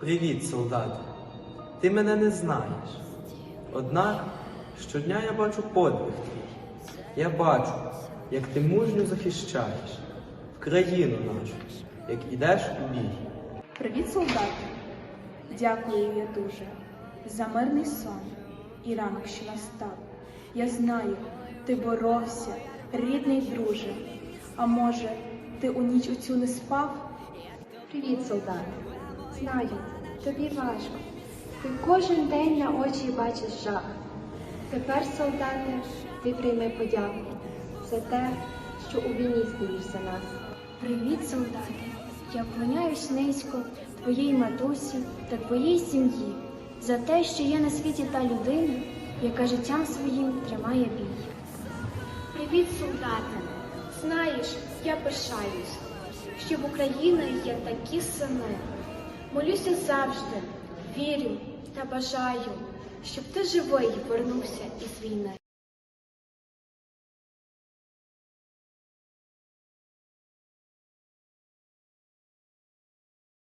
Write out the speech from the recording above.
Привіт, солдати. Ти мене не знаєш. Однак щодня я бачу подвиг твій. Я бачу, як ти мужньо захищаєш в країну нашу, як ідеш у бій. Привіт, солдати! Дякую я дуже за мирний сон і ранок, що настав. Я знаю, ти боровся, рідний друже. А може, ти у ніч у цю не спав? Привіт, солдат. Знаю, тобі важко. Ти кожен день на очі бачиш жах. Тепер, солдате, ти прийми подяку за те, що у війні стоїш за нас. Привіт, солдати! Я вклоняюсь низько твоїй матусі та твоїй сім'ї за те, що є на світі та людина, яка життям своїм тримає бій. Привіт, солдати! Знаєш, я пишаюсь, що в Україні є такі сини. Молюся завжди, вірю та бажаю, щоб ти живий вернувся із війни.